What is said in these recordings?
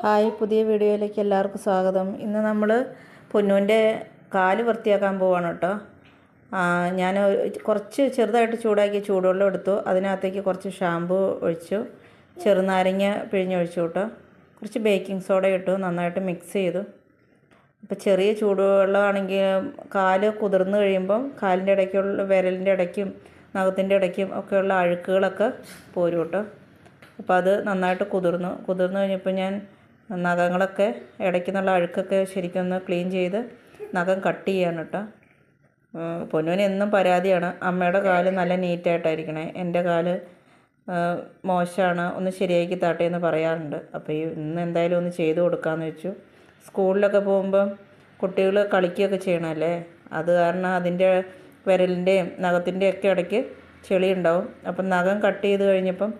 Hi പുതിയ വീഡിയോയിലേക്ക് എല്ലാവർക്കും സ്വാഗതം. ഇന്ന് നമ്മൾ പൊന്നൂന്റെ കാൽ വൃത്തിയാക്കാൻ പോവാണ് കേട്ടോ. ഞാൻ കുറച്ച് ചെറുതായിട്ട് ചൂടാക്കി ചൂടുവെള്ളം എടുത്തു. അതിനകത്തേക്ക് കുറച്ച് ഷാമ്പു ഒഴിച്ചു. ചെറുനാരങ്ങ പിഴിഞ്ഞൊഴിച്ചു കേട്ടോ. കുറച്ച് ബേക്കിംഗ് സോഡ ഇട്ടു. നന്നായിട്ട് മിക്സ് ചെയ്തു. ഇപ്പോൾ ചെറിയ ചൂടുവെള്ളമാണെങ്കിൽ കാൽ കുതിർന്ന് കഴിയുമ്പം കാലിന്റെ ഇടയ്ക്കുള്ള വിരലിന്റെ ഇടയ്ക്കും നഖത്തിന്റെ ഇടയ്ക്കും ഒക്കെയുള്ള അഴുക്കുകളൊക്കെ പോരും കേട്ടോ. അപ്പോൾ അത് നന്നായിട്ട് കുതിർന്നു. കുതിർന്നു കഴിഞ്ഞപ്പോൾ ഞാൻ നഖങ്ങളൊക്കെ ഇടയ്ക്ക് അഴുക്കൊക്കെ ശരിക്കും ഒന്ന് ക്ലീൻ ചെയ്ത് നഖം കട്ട് ചെയ്യാണ് കേട്ടോ. പൊന്നുവിന് എന്നും പരാതിയാണ്. അമ്മയുടെ കാൽ നല്ല നീറ്റായിട്ടായിരിക്കണേ. എന്റെ കാൽ മോശമാണ്. ഒന്ന് ശരിയാക്കി താട്ടേ എന്ന് പറയാറുണ്ട്. അപ്പോൾ ഈ ഇന്ന് എന്തായാലും ഒന്ന് ചെയ്ത് കൊടുക്കാമെന്ന് വെച്ചു. സ്കൂളിലൊക്കെ പോകുമ്പം കുട്ടികൾ കളിക്കുകയൊക്കെ ചെയ്യണമല്ലേ അത് കാരണം അതിന്റെ വിരലിന്റെയും നഖത്തിന്റെയൊക്കെ ഇടയ്ക്ക് ചെളി ഉണ്ടാവും അപ്പം നഖം കട്ട് ചെയ്ത് കഴിഞ്ഞപ്പം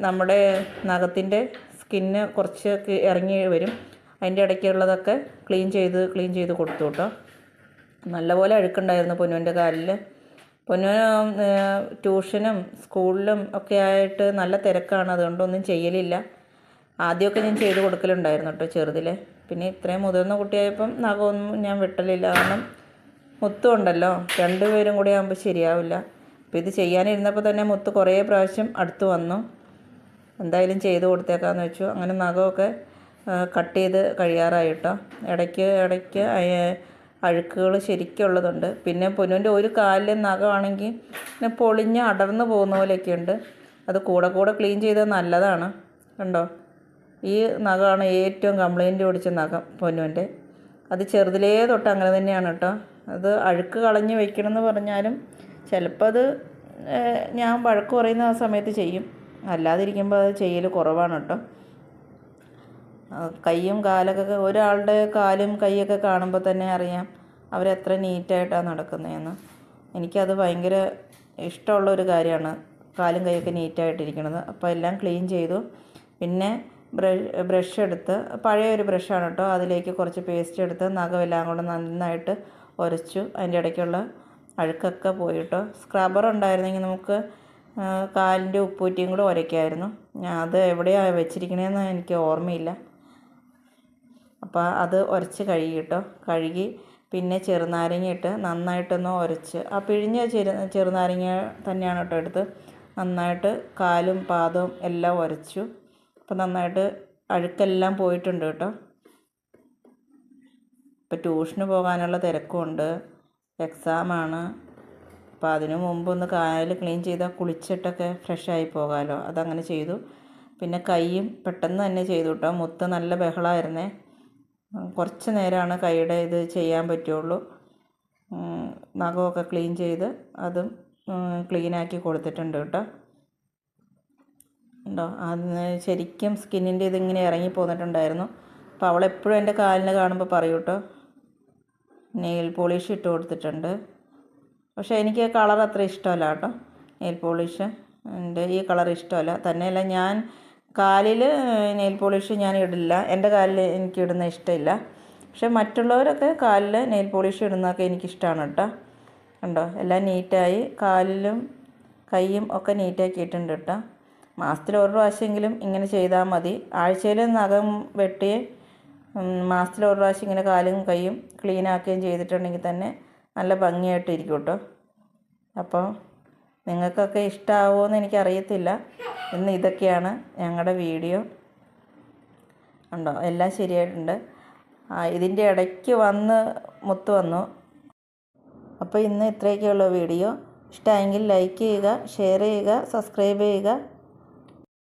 നമ്മുടെ നഖത്തിന്റെ സ്കിന്ന് കുറച്ച് ഇറങ്ങി വരും. അതിന്റെ ഇടയ്ക്കുള്ളതൊക്കെ ക്ലീൻ ചെയ്ത് ക്ലീൻ ചെയ്ത് കൊടുത്തു കേട്ടോ. നല്ലപോലെ അഴുക്കുണ്ടായിരുന്നു പൊന്നുവിന്റെ കാലിൽ. പൊന്നു ട്യൂഷനും സ്കൂളിലും ഒക്കെ ആയിട്ട് നല്ല തിരക്കാണ്. അതുകൊണ്ടൊന്നും ചെയ്യലില്ല. ആദ്യമൊക്കെ ഞാൻ ചെയ്ത് കൊടുക്കലുണ്ടായിരുന്നു കേട്ടോ ചെറുതിലെ പിന്നെ ഇത്രയും മുതിർന്ന കുട്ടിയായപ്പം നഖമൊന്നും ഞാൻ വിട്ടലില്ല. കാരണം മുത്തും ഉണ്ടല്ലോ. രണ്ടുപേരും കൂടി ആകുമ്പോൾ ശരിയാവില്ല. അപ്പോൾ ഇത് ചെയ്യാനിരുന്നപ്പോൾ തന്നെ മുത്ത് കുറേ പ്രാവശ്യം അടുത്ത് വന്നു. എന്തായാലും ചെയ്ത് കൊടുത്തേക്കാന്ന് വെച്ചു. അങ്ങനെ നഖമൊക്കെ കട്ട് ചെയ്ത് കഴിയാറായി കേട്ടോ ഇടയ്ക്ക് ഇടയ്ക്ക് അഴുക്കുകൾ ശരിക്കുള്ളതുണ്ട്. പിന്നെ പൊന്നുവിന്റെ ഒരു കാലിലെ നഖമാണെങ്കിൽ പിന്നെ പൊളിഞ്ഞ് അടർന്നു പോകുന്ന പോലെയൊക്കെ ഉണ്ട്. അത് കൂടെ കൂടെ ക്ലീൻ ചെയ്തത് നല്ലതാണ്. കണ്ടോ? ഈ നഖമാണ് ഏറ്റവും കംപ്ലൈന്റ് പിടിച്ച നഖം പൊന്നുവിന്റെ. അത് ചെറുതിലേ തൊട്ട് അങ്ങനെ തന്നെയാണ് കേട്ടോ. അത് അഴുക്ക് കളഞ്ഞ് വെക്കണമെന്ന് പറഞ്ഞാലും ചിലപ്പോൾ അത് ഞാൻ വഴക്ക് പറയുന്ന ആ സമയത്ത് ചെയ്യും. അല്ലാതിരിക്കുമ്പോൾ അത് ചെയ്യൽ കുറവാണ് കേട്ടോ കൈയും കാലൊക്കെ ഒരാളുടെ കാലും കൈയൊക്കെ കാണുമ്പോൾ തന്നെ അറിയാം അവരെത്ര നീറ്റായിട്ടാണ് നടക്കുന്നതെന്ന് എനിക്കത് ഭയങ്കര ഇഷ്ടമുള്ള ഒരു കാര്യമാണ് കാലും കൈയൊക്കെ നീറ്റായിട്ടിരിക്കുന്നത് അപ്പോൾ എല്ലാം ക്ലീൻ ചെയ്തു. പിന്നെ ബ്രഷ് എടുത്ത് പഴയ ഒരു ബ്രഷാണ് കേട്ടോ അതിലേക്ക് കുറച്ച് പേസ്റ്റ് എടുത്ത് നഖമെല്ലാം കൂടെ നന്നായിട്ട് ഉരച്ചു അതിന്റെ ഇടയ്ക്കുള്ള അഴുക്കൊക്കെ പോയിട്ടോ സ്ക്രബർ ഉണ്ടായിരുന്നെങ്കിൽ നമുക്ക് കാലിന്റെ ഉപ്പൂറ്റിയും കൂടെ ഒരയ്ക്കായിരുന്നു. അത് എവിടെയാണ് വെച്ചിരിക്കണതെന്ന് എനിക്ക് ഓർമ്മയില്ല. അപ്പോൾ അത് ഉരച്ച് കഴുകി കേട്ടോ കഴുകി പിന്നെ ചെറുനാരങ്ങ ഇട്ട് നന്നായിട്ടൊന്ന് ഉരച്ച് ആ പിഴിഞ്ഞ ചെറു ചെറുനാരങ്ങ തന്നെയാണ് കേട്ടോ എടുത്ത്. നന്നായിട്ട് കാലും പാദവും എല്ലാം ഉരച്ചു അപ്പോൾ നന്നായിട്ട് അഴുക്കെല്ലാം പോയിട്ടുണ്ട് കേട്ടോ. ഇപ്പോൾ ട്യൂഷന് പോകാനുള്ള തിരക്കുമുണ്ട് എക്സാമാണ്. അപ്പോൾ അതിന് മുമ്പ് ഒന്ന് കാൽ ക്ലീൻ ചെയ്താൽ കുളിച്ചിട്ടൊക്കെ ഫ്രഷ് ആയി പോകാമല്ലോ അതങ്ങനെ ചെയ്തു. പിന്നെ കൈയും പെട്ടെന്ന് തന്നെ ചെയ്തു കേട്ടോ. മുത്ത് നല്ല ബഹളമായിരുന്നേ കുറച്ച് നേരമാണ് കൈയുടെ ഇത് ചെയ്യാൻ പറ്റുള്ളൂ. നഖമൊക്കെ ക്ലീൻ ചെയ്ത് അതും ക്ലീനാക്കി കൊടുത്തിട്ടുണ്ട് കേട്ടോ. ഉണ്ടോ? അന്ന് ശരിക്കും സ്കിന്നിന്റെ ഇതിങ്ങനെ ഇറങ്ങി പോന്നിട്ടുണ്ടായിരുന്നു. അപ്പോൾ അവളെപ്പോഴും എന്റെ കാലിന് കാണുമ്പോൾ പറയും കേട്ടോ. നെയിൽ പോളിഷ് ഇട്ട് കൊടുത്തിട്ടുണ്ട്. പക്ഷേ എനിക്ക് കളർ അത്ര ഇഷ്ടമല്ല കേട്ടോ. Nail polish. എന്റെ ഈ കളർ ഇഷ്ടമല്ല. തന്നെയല്ല ഞാൻ കാലിൽ നെയിൽ പോളിഷ് ഞാൻ ഇടില്ല. എന്റെ കാലിൽ എനിക്ക് ഇടുന്ന ഇഷ്ടമില്ല. പക്ഷേ മറ്റുള്ളവരൊക്കെ കാലിൽ നെയിൽ പോളിഷ് ഇടുന്നതൊക്കെ എനിക്കിഷ്ടമാണ് കേട്ടോ. കണ്ടോ? എല്ലാം നീറ്റായി. കാലിലും കൈയും ഒക്കെ നീറ്റാക്കിയിട്ടുണ്ട് കേട്ടോ. മാസത്തിൽ ഒരു പ്രാവശ്യമെങ്കിലും ഇങ്ങനെ ചെയ്താൽ മതി. ആഴ്ചയിൽ നഖം വെട്ടി മാസത്തിൽ ഒരു പ്രാവശ്യം ഇങ്ങനെ കാലും കൈയും ക്ലീൻ ആക്കുകയും ചെയ്തിട്ടുണ്ടെങ്കിൽ തന്നെ നല്ല ഭംഗിയായിട്ട് ഇരിക്കും കേട്ടോ അപ്പോൾ നിങ്ങൾക്കൊക്കെ ഇഷ്ടമാവുമോ എന്ന് എനിക്കറിയത്തില്ല. ഇന്ന് ഇതൊക്കെയാണ് ഞങ്ങളുടെ വീഡിയോ. ഉണ്ടോ? എല്ലാം ശരിയായിട്ടുണ്ട്. ഇതിന്റെ ഇടയ്ക്ക് വന്ന് മുത്ത് വന്നു. അപ്പോൾ ഇന്ന് ഇത്രയൊക്കെയുള്ള വീഡിയോ. ഇഷ്ടമായെങ്കിൽ ലൈക്ക് ചെയ്യുക ഷെയർ ചെയ്യുക സബ്സ്ക്രൈബ് ചെയ്യുക.